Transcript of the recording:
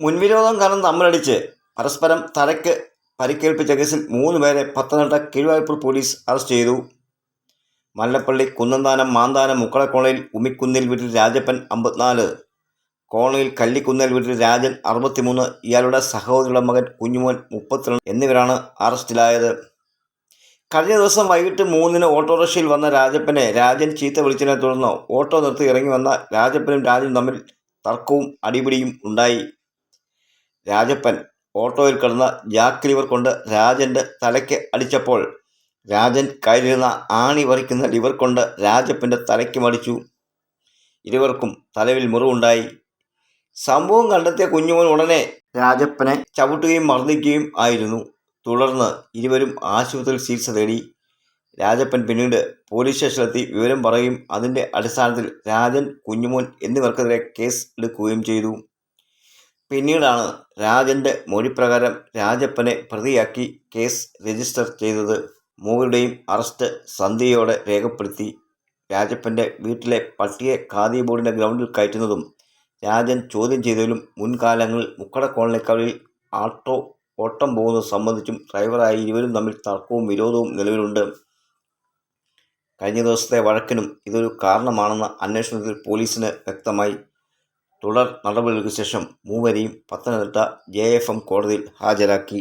മുൻവിരോധം കാരണം തമ്മിലടിച്ച് പരസ്പരം തലയ്ക്ക് പരിക്കേൽപ്പിച്ച കേസിൽ മൂന്ന് പേരെ പത്തനംതിട്ട കീഴ്വായ്പൂർ പോലീസ് അറസ്റ്റ് ചെയ്തു. മല്ലപ്പള്ളി കുന്നന്താനം മാന്താനം മുക്കളക്കോളയിൽ ഉമിക്കുന്നിൽ വീട്ടിൽ രാജപ്പൻ അമ്പത്തിനാല് കോളനിയിൽ കല്ലിക്കുന്നേൽ വീട്ടിൽ രാജൻ അറുപത്തിമൂന്ന് ഇയാളുടെ സഹോദരിയുടെ മകൻ കുഞ്ഞുമോൻ മുപ്പത്തിരണ്ട് എന്നിവരാണ് അറസ്റ്റിലായത്. കഴിഞ്ഞ ദിവസം വൈകിട്ട് മൂന്നിന് ഓട്ടോറിക്ഷയിൽ വന്ന രാജപ്പനെ രാജൻ ചീത്ത വിളിച്ചതിനെ തുടർന്ന് ഓട്ടോ നിർത്തി ഇറങ്ങി വന്ന രാജപ്പനും രാജനും തമ്മിൽ തർക്കവും അടിപിടിയും ഉണ്ടായി. രാജപ്പൻ ഓട്ടോയിൽ കിടന്ന ജാക്ക് ലിവർ കൊണ്ട് രാജന്റെ തലയ്ക്ക് അടിച്ചപ്പോൾ രാജൻ കയ്യിലിരുന്ന ആണി വറിക്കുന്ന ലിവർ കൊണ്ട് രാജപ്പന്റെ തലയ്ക്ക് മടിച്ചു. ഇരുവർക്കും തലവിൽ മുറിവുണ്ടായി. സംഭവം കണ്ടെത്തിയ കുഞ്ഞുമോൻ ഉടനെ രാജപ്പനെ ചവിട്ടുകയും മർദ്ദിക്കുകയും ആയിരുന്നു. തുടർന്ന് ഇരുവരും ആശുപത്രിയിൽ ചികിത്സ തേടി. രാജപ്പൻ പിന്നീട് പോലീസ് സ്റ്റേഷനിലെത്തി വിവരം പറയുകയും അതിന്റെ അടിസ്ഥാനത്തിൽ രാജൻ കുഞ്ഞുമോൻ എന്നിവർക്കെതിരെ കേസ് എടുക്കുകയും ചെയ്തു. പിന്നീടാണ് രാജന്റെ മൊഴിപ്രകാരം രാജപ്പനെ പ്രതിയാക്കി കേസ് രജിസ്റ്റർ ചെയ്തത്. മൂവരുടെയും അറസ്റ്റ് സന്ധ്യയോടെ രേഖപ്പെടുത്തി. രാജപ്പന്റെ വീട്ടിലെ പട്ടിയെ ഖാദി ബോർഡിന്റെ ഗ്രൗണ്ടിൽ കയറ്റുന്നതും രാജൻ ചോദ്യം ചെയ്തതിലും മുൻകാലങ്ങളിൽ മുക്കട കോളനിക്കാവിൽ ആട്ടോ ഓട്ടം പോകുന്നത് സംബന്ധിച്ചും ഡ്രൈവറായി ഇരുവരും തമ്മിൽ തർക്കവും വിരോധവും നിലവിലുണ്ട്. കഴിഞ്ഞ ദിവസത്തെ വഴക്കിനും ഇതൊരു കാരണമാണെന്ന അന്വേഷണത്തിൽ പോലീസിന് വ്യക്തമായി തുടർ നടപടികൾക്ക് ശേഷം മൂവരെയും പത്തനംതിട്ട ജെ എഫ് എം കോടതിയിൽ ഹാജരാക്കി.